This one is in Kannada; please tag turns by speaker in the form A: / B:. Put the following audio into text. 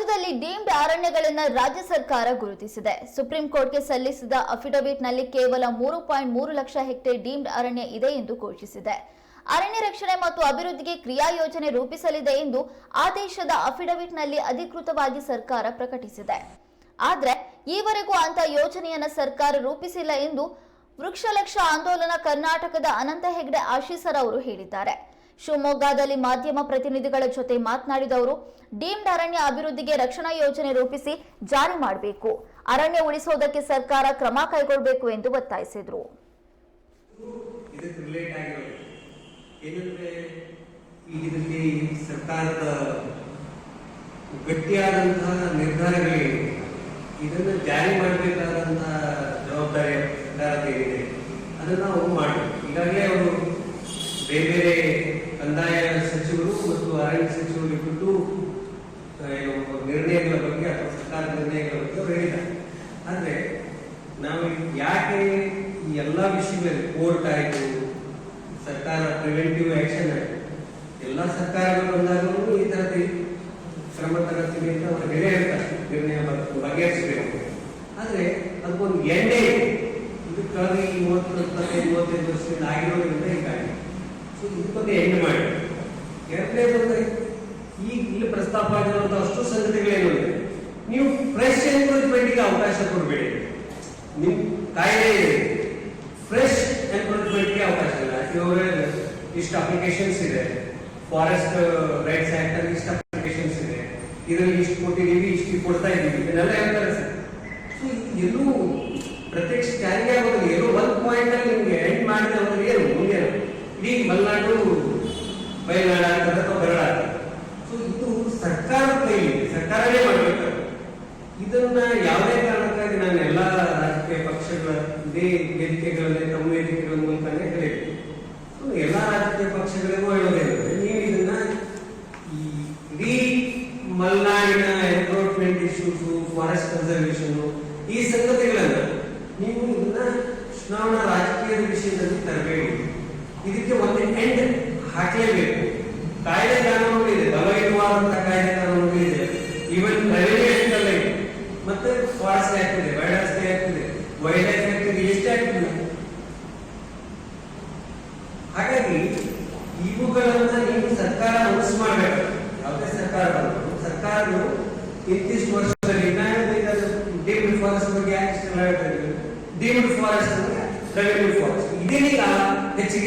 A: ರಾಜ್ಯದಲ್ಲಿ ಡೀಮ್ಡ್ ಅರಣ್ಯಗಳನ್ನು ರಾಜ್ಯ ಸರ್ಕಾರ ಗುರುತಿಸಿದೆ. ಸುಪ್ರೀಂ ಕೋರ್ಟ್ಗೆ ಸಲ್ಲಿಸಿದ ಅಫಿಡವಿಟ್ನಲ್ಲಿ ಕೇವಲ ಮೂರು ಪಾಯಿಂಟ್ ಮೂರು ಲಕ್ಷ ಹೆಕ್ಟೇರ್ ಡೀಮ್ಡ್ ಅರಣ್ಯ ಇದೆ ಎಂದು ಘೋಷಿಸಿದೆ. ಅರಣ್ಯ ರಕ್ಷಣೆ ಮತ್ತು ಅಭಿವೃದ್ಧಿಗೆ ಕ್ರಿಯಾ ಯೋಜನೆ ರೂಪಿಸಲಿದೆ ಎಂದು ಆದೇಶದ ಅಫಿಡವಿಟ್ನಲ್ಲಿ ಅಧಿಕೃತವಾಗಿ ಸರ್ಕಾರ ಪ್ರಕಟಿಸಿದೆ. ಆದರೆ, ಈವರೆಗೂ ಅಂತ ಯೋಜನೆಯನ್ನು ಸರ್ಕಾರ ರೂಪಿಸಿಲ್ಲ ಎಂದು ವೃಕ್ಷಲಕ್ಷ ಆಂದೋಲನ ಕರ್ನಾಟಕದ ಅನಂತ ಹೆಗ್ಡೆ ಆಶೀಸರ್ ಅವರು ಹೇಳಿದ್ದಾರೆ. ಶಿವಮೊಗ್ಗದಲ್ಲಿ ಮಾಧ್ಯಮ ಪ್ರತಿನಿಧಿಗಳ ಜೊತೆ ಮಾತನಾಡಿದ ಅವರು, ಡೀಮ್ಡ್ ಅರಣ್ಯ ಅಭಿವೃದ್ಧಿಗೆ ರಕ್ಷಣಾ ಯೋಜನೆ ರೂಪಿಸಿ ಜಾರಿ ಮಾಡಬೇಕು. ಅರಣ್ಯ ಉಳಿಸುವುದಕ್ಕೆ ಸರ್ಕಾರ ಕ್ರಮ ಕೈಗೊಳ್ಳಬೇಕು ಎಂದು ಒತ್ತಾಯಿಸಿದರು.
B: ಇದಕ್ಕೆ ಸರ್ಕಾರದ ಗಟ್ಟಿಯಾದಂತಹ ನಿರ್ಧಾರಗಳಿವೆ ಇದನ್ನು ಜಾರಿ ಮಾಡಬೇಕಾದಂತಹ ಜವಾಬ್ದಾರಿ ಸರ್ಕಾರದ ಏನಿದೆ? ಅದನ್ನು ಅವರು ಮಾಡಬೇಕು. ಈಗಾಗಲೇ ಅವರು ಬೇರೆ ಬೇರೆ ಕಂದಾಯ ಸಚಿವರು ಮತ್ತು ಅರಣ್ಯ ಸಚಿವರು ಇಬ್ಬರು ನಿರ್ಣಯಗಳ ಬಗ್ಗೆ ಅಥವಾ ಸರ್ಕಾರ ನಿರ್ಣಯಗಳ ಬಗ್ಗೆ ಅವರು ಹೇಳಿದ್ದಾರೆ. ಆದರೆ, ನಾವು ಯಾಕೆ ಈ ಎಲ್ಲ ವಿಷಯಗಳಲ್ಲಿ ಕೋರ್ಟ್ ಆಯಿತು, ಸರ್ಕಾರ ಪ್ರಿವೆಂಟಿವ್ ಆಕ್ಷನ್ ಆಯಿತು, ಎಲ್ಲ ಸರ್ಕಾರಗಳು ಬಂದಾಗಲೂ ಈ ಥರದ ಶ್ರಮ ತಗೋತೀವಿ ಅಂತ ಅವರು ಹೇಳೇ ಹೇಳ್ತಾರೆ. ನಿರ್ಣಯ ಬಗೆಹರಿಸಬೇಕು. ಆದರೆ, ಅದಕ್ಕೊಂದು ಎಣ್ಣೆ ಇದೆ. ಕಳೆದ ಮೂವತ್ತು, ಇಪ್ಪತ್ತೈದು, ಮೂವತ್ತೈದು ವರ್ಷದಿಂದ ಆಗಿರೋದ್ರಿಂದ ಹೀಗಾಗಿ ಬಗ್ಗೆ ಎಣ್ಣೆ ಮಾಡಿ? ಎರಡನೇದು ಅಂದ್ರೆ ಈಗ ಇಲ್ಲಿ ಪ್ರಸ್ತಾಪ ಆಗಿರುವಂತಹ ಅಷ್ಟು ಸಂಗತಿಗಳೇನು ನೀವು ಫ್ರೆಶ್ ಎನ್ಕ್ರೋಚ್ಮೆಂಟ್ಗೆ ಅವಕಾಶ ಕೊಡಬೇಡಿ. ನಿಮ್ ಕಾಯಿಲೆ ಫ್ರೆಶ್ ಎನ್ಕ್ರೋಚ್ಮೆಂಟ್ಗೆ ಅವಕಾಶ ಇಲ್ಲ. ಇವಾಗ ಇಷ್ಟು ಅಪ್ಲಿಕೇಶನ್ಸ್ ಇದೆ. ಫಾರೆಸ್ಟ್ ರೈಟ್ಸ್ ಆಕ್ಟ್ ಅಲ್ಲಿ ಇಷ್ಟು ಅಪ್ಲಿಕೇಶನ್ಸ್ ಇದೆ. ಇದರಲ್ಲಿ ಇಷ್ಟು ಕೊಟ್ಟಿದ್ದೀವಿ ಇಷ್ಟು ಕೊಡ್ತಾ ಇದ್ದೀವಿ ಇದನ್ನೆಲ್ಲ ಹೇಳ್ತಾರೆ ಸರ್ ಎಲ್ಲೂ ಪ್ರತ್ಯಕ್ಷ ಸ್ಕ್ಯಾನಿಂಗ್ ಆಗೋದಿಲ್ಲ. ಎಲ್ಲೋ ಒಂದು ಪಾಯಿಂಟ್ ಅಲ್ಲಿ ಇಡೀ ಮಲೆನಾಡು ಬಯಲಾಡ ಅಂತಂದ್ರೆ ಅಥವಾ ಸೊ ಇದು ಸರ್ಕಾರದ ಕೈಲಿದೆ ಸರ್ಕಾರವೇ ಮಾಡಬೇಕು. ಇದನ್ನ ಯಾವುದೇ ಕಾರಣಕ್ಕಾಗಿ ನಾನು ಎಲ್ಲ ರಾಜಕೀಯ ಪಕ್ಷಗಳ ಇದೇ ವೇದಿಕೆಗಳಲ್ಲಿ ತಮ್ಮ ವೇದಿಕೆಗಳ ಮೂಲಕನೇ ಹೇಳಿದ್ದೆ. ಸೊ ಎಲ್ಲ ರಾಜಕೀಯ ಪಕ್ಷಗಳಿಗೂ ಹೇಳೋದೇನಂದ್ರೆ ನೀವು ಇದನ್ನ ಈ ಇಡೀ ಮಲೆನಾಡಿನ ಎನ್ಕ್ರೋಚ್ಮೆಂಟ್ ಇಶ್ಯೂಸ್ ಫಾರೆಸ್ಟ್ ಕನ್ಸರ್ವೇಷನ್ ಈ ಸಂಗತಿಗಳನ್ನ ನೀವು ಇದನ್ನ ಚುನಾವಣಾ ರಾಜಕೀಯದ ವಿಷಯದಲ್ಲಿ ತರಬೇಡಿ. ಇದಕ್ಕೆ ಒಂದು ಎಂಡ್ ಹಾಕಲೇಬೇಕು. ಕಾಯ್ದೆ ಕಾನೂನುಗಳಿದೆ ಬಲವೀನವಾದಂತಹ ಕಾಯ್ದೆ ಕಾನೂನುಗಳಿದೆ. ಈವನ್ ರೆವಿನ್ಯೂ ಆಕ್ಟ್ ಅಲ್ಲೇ ಇದೆ. ಮತ್ತೆ ಫಾರೆಸ್ಟ್ ಆಗ್ತದೆ ಇದೆ ಲೈಫ್ ಆಗ್ತದೆ ಇದೆ ಆಕ್ಟ್ ಇದೆ ಎಷ್ಟು ಇದೆ ಹಾಗಾಗಿ ಇವುಗಳನ್ನ ನೀವು ಸರ್ಕಾರ ಮನಸ್ಸು ಮಾಡಬೇಕು. ಯಾವುದೇ ಸರ್ಕಾರ ಬಂದ್ರು. ಸರ್ಕಾರವು ಇಂತಿಷ್ಟು ವರ್ಷದಲ್ಲಿ ಡೀಮ್ಡ್ ಫಾರೆಸ್ಟ್ ಬಗ್ಗೆ ಯಾಕೆ ಡೀಮ್ಡ್ ಫಾರೆಸ್ಟ್ ಅಂದ್ರೆ ರೆವಿನ್ಯೂ ಫಾರೆಸ್ಟ್ ಇದೀಗ ಹೆಚ್ಚಿಗೆ